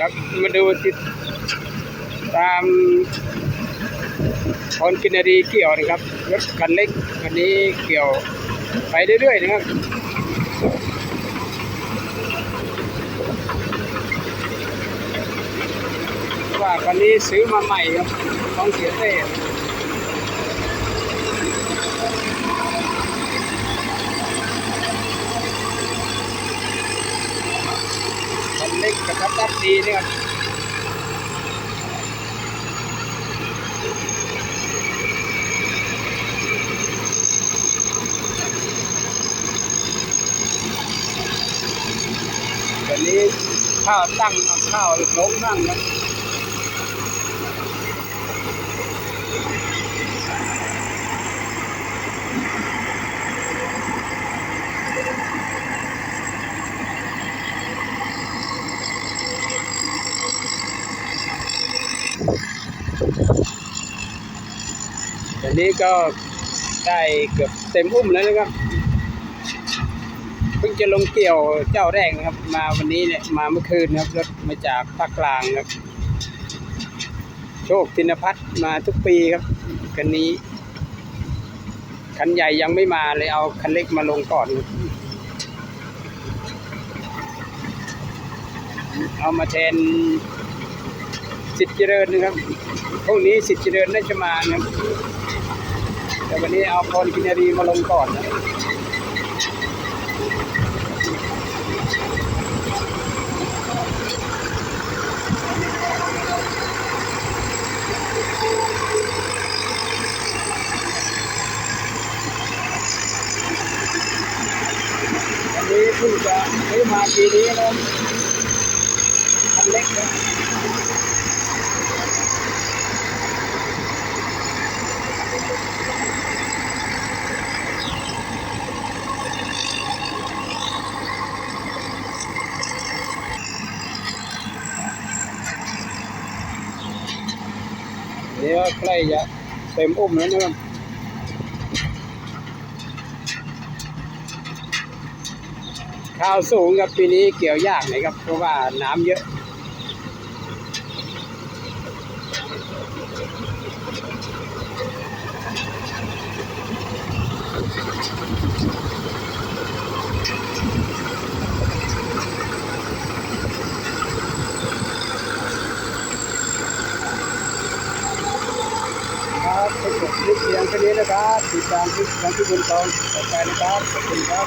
ครับมาดูติดตามคนกินรีเกี่ยวนะครับรถคันเล็กคันนี้เกี่ยวไปเรื่อยๆนะครับว่าคันนี้ซื้อมาใหม่ครับของเสียเต้ เล็กกระชับรัดดีนี่ครับวันนี้ข้าวตั้งข้าวลงนั่งนะ นนี้ก็ได้เกือบเต็มอุ้มแล้วนะครับ เพิ่งจะลงเกี่ยวเจ้าแรกนะครับ มาวันนี้เนี่ยมาเมื่อคืนนะครับรถมาจากภาคกลางครับ โชคธินพัฒน์มาทุกปีครับคันนี้คันใหญ่ยังไม่มาเลยเอาคันเล็กมาลงก่อน เอามาแทนสิทธิเจริญนะครับพรุ่งนี้สิทธิเจริญน่าจะมานะครับ แต่วันนี้เอาพรกินรีมาลงก่อนนะอันนี้เพิ่งจะซื้อมาปีนี้นะคันเล็กนะ เดี๋ยวใกล้จะเต็มอุ้มแล้วนะครับข้าวสูงครับปีนี้เกี่ยวยากหน่อยครับ เพราะว่าน้ำเยอะ คุณคลิปเสียงแค่นี้นะครับติดตามคลิปของพี่บุญทองต่อไปนะครับขอบคุณครับ